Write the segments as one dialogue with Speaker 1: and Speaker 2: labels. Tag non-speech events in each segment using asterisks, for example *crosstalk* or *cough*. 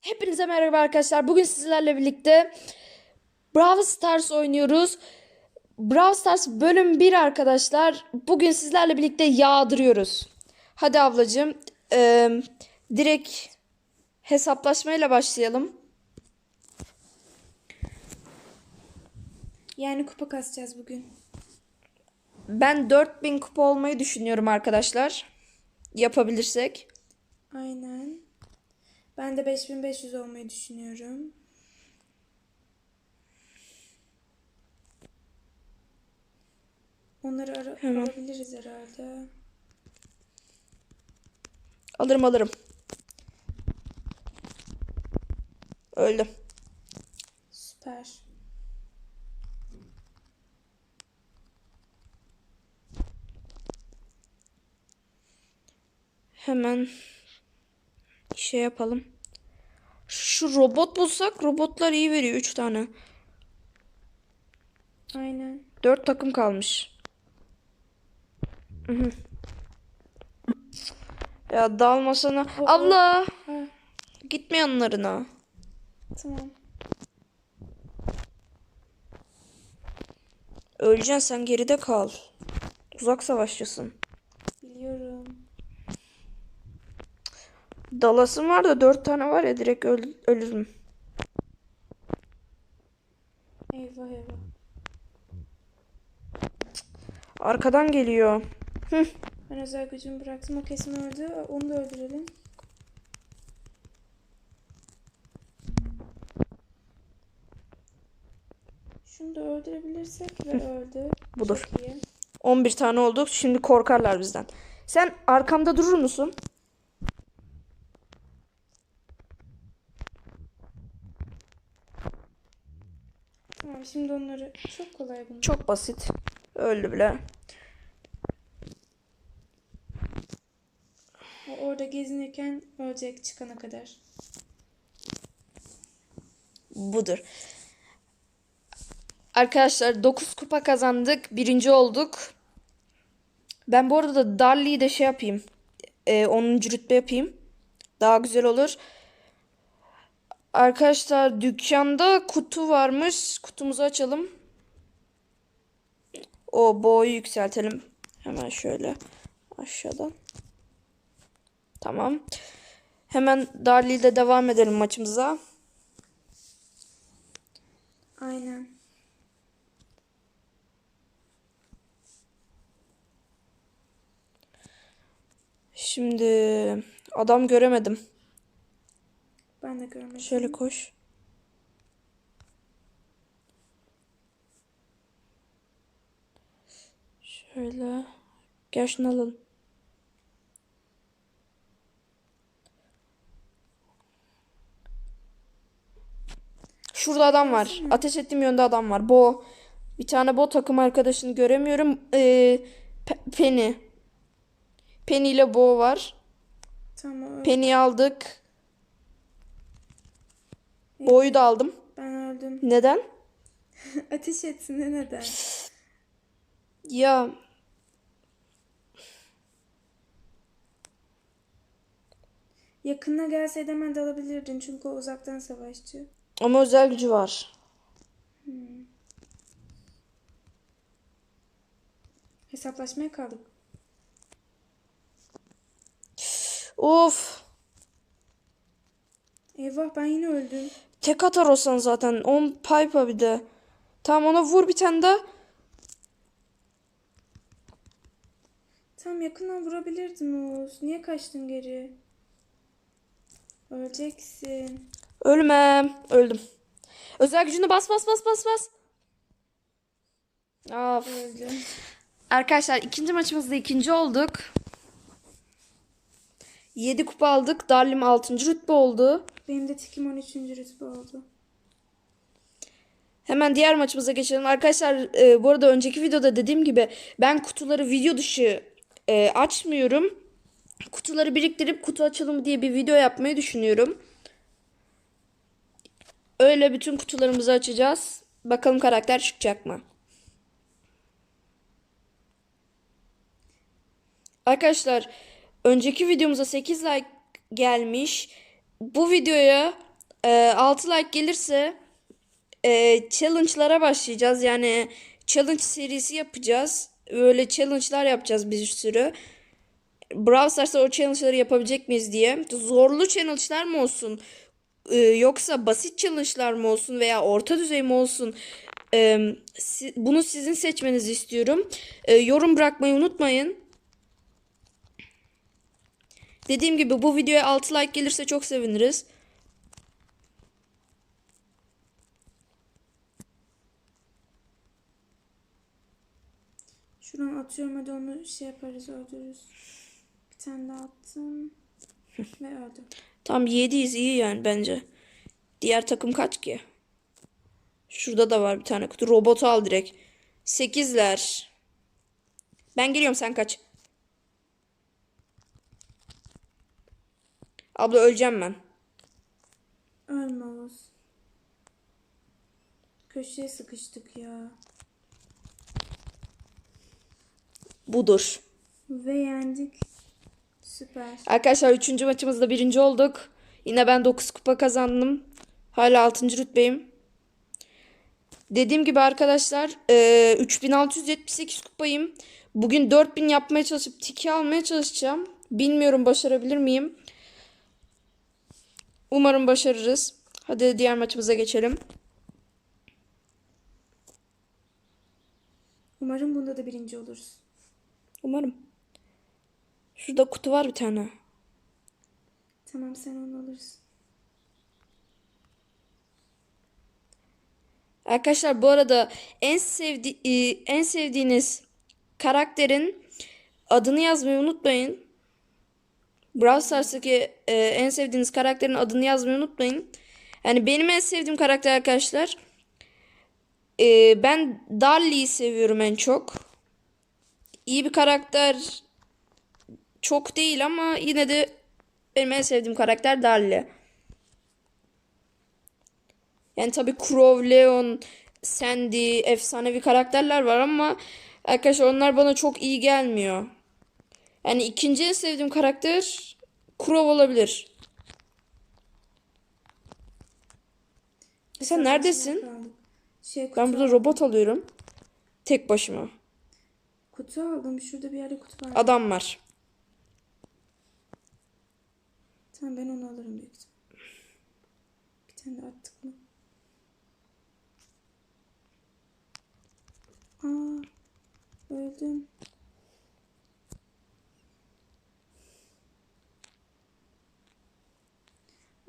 Speaker 1: Hepinize merhaba arkadaşlar. Bugün sizlerle birlikte Brawl Stars oynuyoruz. Brawl Stars bölüm 1 arkadaşlar. Bugün sizlerle birlikte yağdırıyoruz. Hadi ablacığım. eee, direkt hesaplaşmayla başlayalım.
Speaker 2: Yani kupa kasacağız bugün.
Speaker 1: Ben 4000 kupa olmayı düşünüyorum arkadaşlar. Yapabilirsek.
Speaker 2: Aynen. Ben de 5500 olmayı düşünüyorum. Onları ara
Speaker 1: Hemen.
Speaker 2: alabiliriz herhalde.
Speaker 1: Alırım alırım. Öldüm.
Speaker 2: Süper.
Speaker 1: Hemen şey yapalım. Şu robot bulsak robotlar iyi veriyor 3 tane.
Speaker 2: Aynen.
Speaker 1: 4 takım kalmış. Ya dalmasana.
Speaker 2: Ha,
Speaker 1: Gitme yanlarına.
Speaker 2: Tamam.
Speaker 1: Öleceksin sen geride kal. Uzak savaşçısın.
Speaker 2: Biliyorum.
Speaker 1: Dalasın var da 4 tane var ya direkt öl ölürüm.
Speaker 2: Eyvah eyvah.
Speaker 1: Arkadan geliyor.
Speaker 2: Ben özel gücümü bıraktım. O kesin öldü. Onu da öldürelim. Şunu da öldürebilirsek ve öldü.
Speaker 1: Budur.
Speaker 2: Çok iyi.
Speaker 1: 11 tane olduk. Şimdi korkarlar bizden. Sen arkamda durur musun?
Speaker 2: Tamam şimdi onları çok kolay bunlar.
Speaker 1: Çok basit. Öldü bile.
Speaker 2: Orada gezinirken ölecek çıkana kadar.
Speaker 1: Budur. Arkadaşlar 9 kupa kazandık. Birinci olduk. Ben bu arada da Darli'yi de şey yapayım. Ee, 10. rütbe yapayım. Daha güzel olur. Arkadaşlar dükkanda kutu varmış. Kutumuzu açalım. O boyu yükseltelim. Hemen şöyle aşağıdan. Tamam. Hemen Darli ile devam edelim maçımıza.
Speaker 2: Aynen.
Speaker 1: Şimdi adam göremedim.
Speaker 2: Ben de görmedim.
Speaker 1: Şöyle koş. Şöyle. Gel şunu alalım. Şurada adam var. Ateş ettiğim yönde adam var. Bo. Bir tane bo takım arkadaşını göremiyorum. Ee, Pe- Penny. Penny ile Bo var.
Speaker 2: Tamam.
Speaker 1: Penny'yi aldık. Bo'yu da aldım.
Speaker 2: Ben öldüm. *laughs*
Speaker 1: Neden?
Speaker 2: Ateş etsin de neden?
Speaker 1: Ya
Speaker 2: Yakına gelseydi hemen dalabilirdin çünkü o uzaktan savaşçı.
Speaker 1: ama özel gücü var.
Speaker 2: Hesaplaşmaya kaldık.
Speaker 1: Of.
Speaker 2: Eyvah ben yine öldüm.
Speaker 1: Tek atar olsan zaten. 10 pipe bir de. Tamam ona vur bir tane daha.
Speaker 2: Tam yakından vurabilirdin Oğuz. Niye kaçtın geri? Öleceksin.
Speaker 1: Ölmem. Öldüm. Özel gücünü bas bas bas bas bas. Of.
Speaker 2: Öldüm.
Speaker 1: Arkadaşlar ikinci maçımızda ikinci olduk. 7 kupa aldık. Darlim 6. rütbe oldu.
Speaker 2: Benim de tikim 13. rütbe oldu.
Speaker 1: Hemen diğer maçımıza geçelim. Arkadaşlar e, bu arada önceki videoda dediğim gibi ben kutuları video dışı e, açmıyorum. Kutuları biriktirip kutu açılımı diye bir video yapmayı düşünüyorum. Öyle bütün kutularımızı açacağız. Bakalım karakter çıkacak mı? Arkadaşlar önceki videomuza 8 like gelmiş. Bu videoya e, 6 like gelirse e, challenge'lara başlayacağız. Yani challenge serisi yapacağız. Öyle challenge'lar yapacağız bir sürü. Brawl Stars'ta o challenge'ları yapabilecek miyiz diye. Zorlu challenge'lar mı olsun? e, yoksa basit challenge'lar mı olsun veya orta düzey mi olsun? E, si- bunu sizin seçmenizi istiyorum. E, yorum bırakmayı unutmayın. Dediğim gibi bu videoya 6 like gelirse çok seviniriz.
Speaker 2: Şuradan atıyorum hadi onu şey yaparız öldürürüz. Bir tane daha attım. *laughs* Ve öldü.
Speaker 1: Tam 7'yiz iyi yani bence. Diğer takım kaç ki? Şurada da var bir tane kutu. Robotu al direkt. 8'ler. Ben geliyorum sen kaç. Abla öleceğim ben.
Speaker 2: Ölme Oğuz. Köşeye sıkıştık ya.
Speaker 1: Budur.
Speaker 2: Ve yendik. Süper.
Speaker 1: Arkadaşlar 3. maçımızda birinci olduk. Yine ben 9 kupa kazandım. Hala 6. rütbeyim. Dediğim gibi arkadaşlar e, 3678 kupayım. Bugün 4000 yapmaya çalışıp tiki almaya çalışacağım. Bilmiyorum başarabilir miyim? Umarım başarırız. Hadi diğer maçımıza geçelim.
Speaker 2: Umarım bunda da birinci oluruz.
Speaker 1: Umarım. Şurada kutu var bir tane.
Speaker 2: Tamam sen onu alırsın.
Speaker 1: Arkadaşlar bu arada en sevdi e, en sevdiğiniz karakterin adını yazmayı unutmayın. Brawl Stars'taki e, en sevdiğiniz karakterin adını yazmayı unutmayın. Yani benim en sevdiğim karakter arkadaşlar. e, ben Darly'yi seviyorum en çok. İyi bir karakter çok değil ama yine de benim en sevdiğim karakter Darly. Yani tabii Crow, Leon, Sandy, efsanevi karakterler var ama arkadaşlar onlar bana çok iyi gelmiyor. Yani ikinci en sevdiğim karakter Crow olabilir. Sen neredesin?
Speaker 2: Şey, kutu
Speaker 1: Ben burada
Speaker 2: aldım.
Speaker 1: robot alıyorum. Tek başıma.
Speaker 2: Kutu aldım. Şurada bir yerde kutu var.
Speaker 1: Adam var.
Speaker 2: Tamam ben onu alırım büyük ihtimal. Bir tane de attık mı? Aa, öldüm.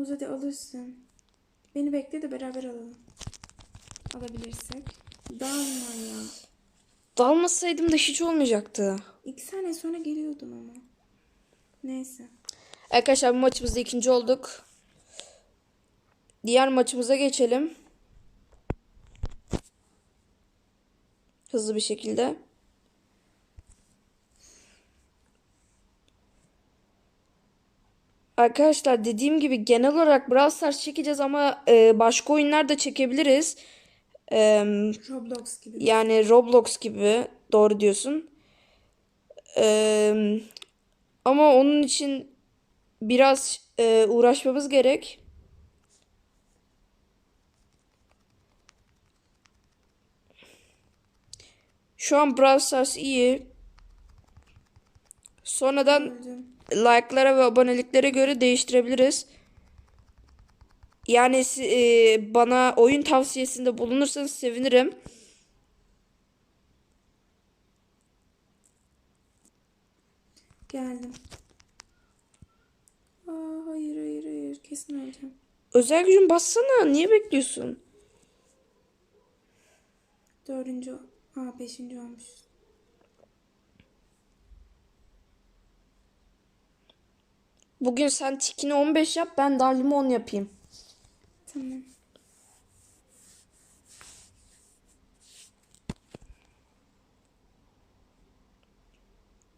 Speaker 2: Oğuz hadi alırsın. Beni bekle de beraber alalım. Alabilirsek. Dalma ya.
Speaker 1: Dalmasaydım da hiç olmayacaktı.
Speaker 2: İki saniye sonra geliyordum ama. Neyse.
Speaker 1: Arkadaşlar bu maçımızda ikinci olduk. Diğer maçımıza geçelim. Hızlı bir şekilde. Arkadaşlar dediğim gibi genel olarak Brawl Stars çekeceğiz ama e, başka oyunlar da çekebiliriz. Eee
Speaker 2: Roblox gibi.
Speaker 1: yani Roblox gibi doğru diyorsun. Eee, ama onun için biraz e, uğraşmamız gerek. Şu an Brawl Stars iyi. Sonradan
Speaker 2: Öldüm.
Speaker 1: Like'lara ve aboneliklere göre değiştirebiliriz. Yani e, bana oyun tavsiyesinde bulunursanız sevinirim.
Speaker 2: Geldim. Aa, hayır hayır hayır. Kesin öleceğim.
Speaker 1: Özel gücün bassana. Niye bekliyorsun?
Speaker 2: Dördüncü. Aa beşinci olmuş.
Speaker 1: Bugün sen tikini 15 yap ben Darlim'i 10 yapayım.
Speaker 2: Tamam.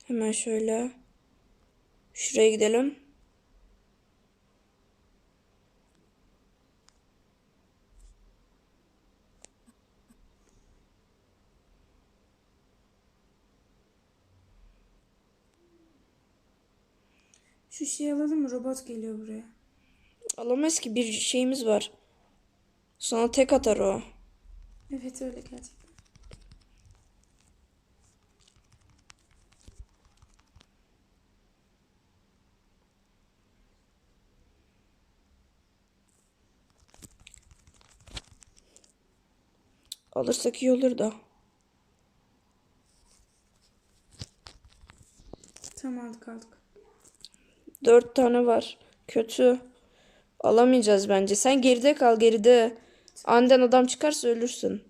Speaker 1: Hemen şöyle. Şuraya gidelim.
Speaker 2: Şu şeyi alalım mı? Robot geliyor buraya.
Speaker 1: Alamayız ki bir şeyimiz var. Sana tek atar o.
Speaker 2: Evet öyle gerçekten.
Speaker 1: Alırsak iyi olur da.
Speaker 2: Tamam aldık aldık.
Speaker 1: Dört tane var. Kötü. Alamayacağız bence. Sen geride kal geride. Anden adam çıkarsa ölürsün.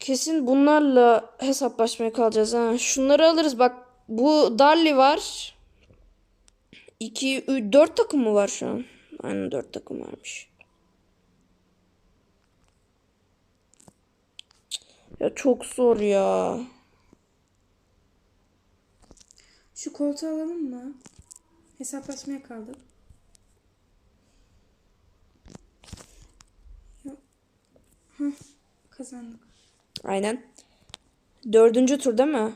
Speaker 1: Kesin bunlarla hesaplaşmaya kalacağız ha. Şunları alırız bak. Bu Darli var. 2 4 takım mı var şu an? Aynen 4 takım varmış. Ya çok zor ya.
Speaker 2: Şu koltuğu alalım mı? Hesaplaşmaya kaldık. Hah, kazandık.
Speaker 1: Aynen. Dördüncü tur değil mi?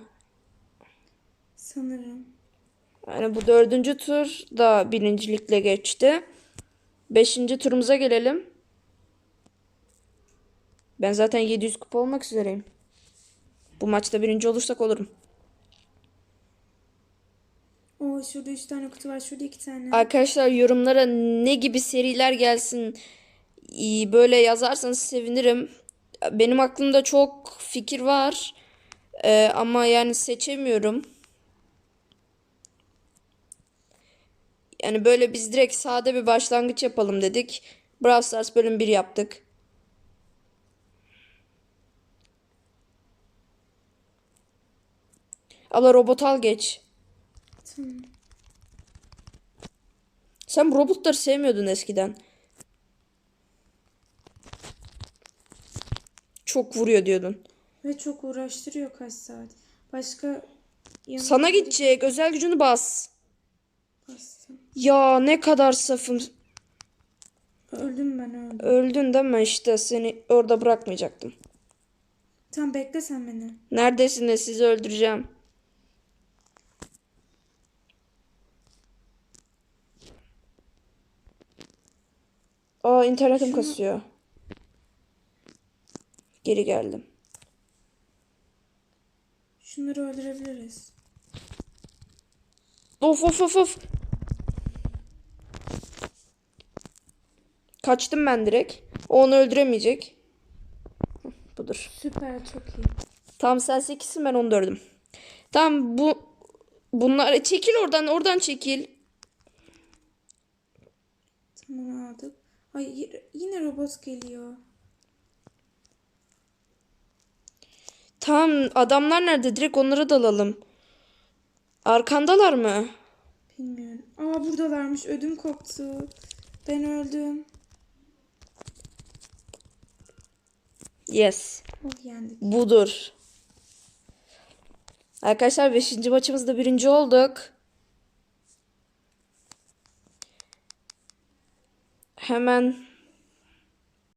Speaker 2: Sanırım.
Speaker 1: Yani bu dördüncü tur da birincilikle geçti. Beşinci turumuza gelelim. Ben zaten 700 kupa olmak üzereyim. Bu maçta birinci olursak olurum.
Speaker 2: Oo şurada üç tane kutu var. Şurada iki tane.
Speaker 1: Arkadaşlar yorumlara ne gibi seriler gelsin iyi böyle yazarsanız sevinirim. Benim aklımda çok fikir var. Ee, ama yani seçemiyorum. Yani böyle biz direkt sade bir başlangıç yapalım dedik. Brawl Stars bölüm 1 yaptık. Abla robot al geç.
Speaker 2: Tamam.
Speaker 1: Sen bu robotları sevmiyordun eskiden. Çok vuruyor diyordun.
Speaker 2: Ve çok uğraştırıyor kaç saat. Başka
Speaker 1: Sana gidecek. Özel gücünü bas.
Speaker 2: bastım.
Speaker 1: Ya ne kadar safım.
Speaker 2: Öldüm ben öldüm.
Speaker 1: Öldün değil mi işte seni orada bırakmayacaktım.
Speaker 2: Tamam bekle sen beni.
Speaker 1: Neredesiniz sizi öldüreceğim. Aa internetim kasıyor. Geri geldim.
Speaker 2: Şunları öldürebiliriz.
Speaker 1: Of of of of. Kaçtım ben direkt. O onu öldüremeyecek. Budur.
Speaker 2: Süper çok iyi.
Speaker 1: Tamam sen 8'sin ben 14'üm. Tamam bu bunlar çekil oradan oradan çekil.
Speaker 2: Tamam aldık. Ay yine robot geliyor.
Speaker 1: Tamam adamlar nerede? Direkt onlara dalalım. Arkandalar mı?
Speaker 2: Bilmiyorum. Aa buradalarmış. Ödüm koptu. Ben öldüm.
Speaker 1: Yes.
Speaker 2: Oh yendik.
Speaker 1: Budur. Arkadaşlar 5. maçımızda birinci olduk. Hemen